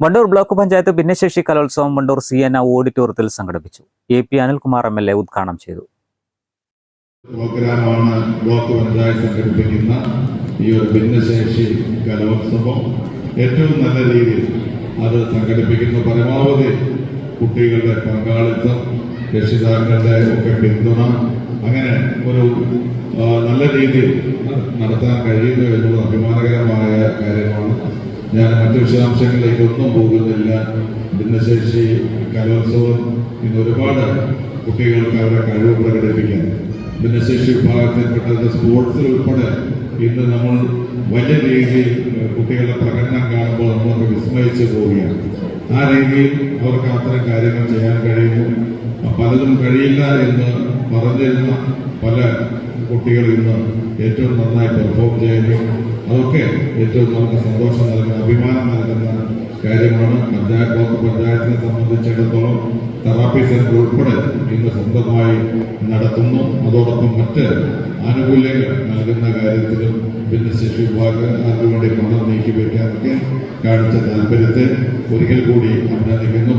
Wandoor block panchayat ഭിന്നശേഷി കലോത്സവം Mandur C ഓഡിറ്റോറിയത്തിൽ സംഘടിപ്പിച്ചു. A P Anilkumar M L A ഉദ്ഘാടനം ചെയ്തു. പ്രോഗ്രാമാണ് ബ്ലോക്ക് പഞ്ചായത്ത് സംഘടിപ്പിക്കുന്ന ഈ ഒരു ഭിന്നശേഷി കലോത്സവം. ഏറ്റവും നല്ല രീതിയിൽ അത് സംഘടിപ്പിക്കുന്ന പരമാവധി കുട്ടികളുടെ പങ്കാളിത്തം രക്ഷിതാക്കളുടെ ഒക്കെ പിന്തുണ അങ്ങനെ ഒരു നല്ല രീതിയിൽ നടത്താൻ കഴിയുന്നു എന്നുള്ളത് അഭിമാനകരമായ കാര്യമാണ്. ഞാൻ മറ്റു വിശദാംശങ്ങളിലേക്കൊന്നും പോകുന്നില്ല. ഭിന്നശേഷി കലോത്സവം ഇന്ന് ഒരുപാട് കുട്ടികൾക്ക് അവരുടെ കഴിവ് പ്രകടിപ്പിക്കാൻ. ഭിന്നശേഷി വിഭാഗത്തിൽപ്പെട്ടത് സ്പോർട്സിൽ ഉൾപ്പെടെ ഇന്ന് നമ്മൾ വലിയ രീതിയിൽ കുട്ടികളുടെ പ്രകടനം കാണുമ്പോൾ നമ്മളൊക്കെ വിസ്മയിച്ചു പോവുകയാണ്. ആ രീതിയിൽ അവർക്ക് അത്തരം കാര്യങ്ങൾ ചെയ്യാൻ കഴിയുന്നു. പലതും കഴിയില്ല എന്ന് പറഞ്ഞിരുന്ന പല കുട്ടികൾ ഇന്ന് ഏറ്റവും നന്നായി പെർഫോം ചെയ്യുന്നു. അതൊക്കെ ഏറ്റവും നമുക്ക് സന്തോഷം നൽകുന്ന അഭിമാനം നൽകുന്ന കാര്യമാണ്. പഞ്ചായത്ത് ബ്ലോക്ക് പഞ്ചായത്തിനെ സംബന്ധിച്ചിടത്തോളം തെറാപ്പി സെന്റർ ഉൾപ്പെടെ ഇന്ന് സ്വന്തമായി നടത്തുന്നു. അതോടൊപ്പം മറ്റ് ആനുകൂല്യങ്ങൾ നൽകുന്ന കാര്യത്തിലും ഭിന്നശേഷി വിഭാഗങ്ങൾക്ക് വേണ്ടി പണം നീക്കി വയ്ക്കാനൊക്കെ കാണിച്ച താല്പര്യത്തെ ഒരിക്കൽ കൂടി അഭിനന്ദിക്കുന്നു.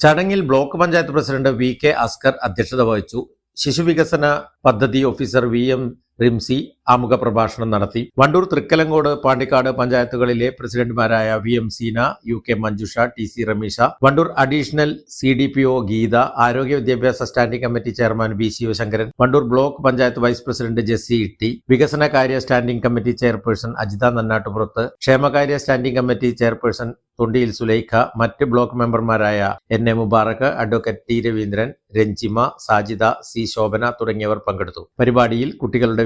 ചടങ്ങിൽ block panchayat president V K Askar അധ്യക്ഷത വഹിച്ചു. ശിശുവികസന പദ്ധതി ഓഫീസർ വി എം റിംസി ആമുഖ പ്രഭാഷണം നടത്തി. വണ്ടൂർ തൃക്കലങ്കോട് പാണ്ടിക്കാട് പഞ്ചായത്തുകളിലെ പ്രസിഡന്റുമാരായ V M Seena U K Manjusha T C Ramisha Wandoor additional C D P O Geetha ആരോഗ്യ വിദ്യാഭ്യാസ standing committee chairman V Sivasankaran Wandoor block panchayat vice president Jessy Itty വികസന കാര്യ standing committee chairperson Ajitha നന്നാട്ടുപുറത്ത് ക്ഷേമകാര്യ standing committee chairperson Thondiyil Sulaikha മറ്റ് block മെമ്പർമാരായ N A Mubarak advocate T Raveendran Ranjima Sajida C Shobhana തുടങ്ങിയവർ പങ്കെടുത്തു. പരിപാടിയിൽ കുട്ടികളുടെ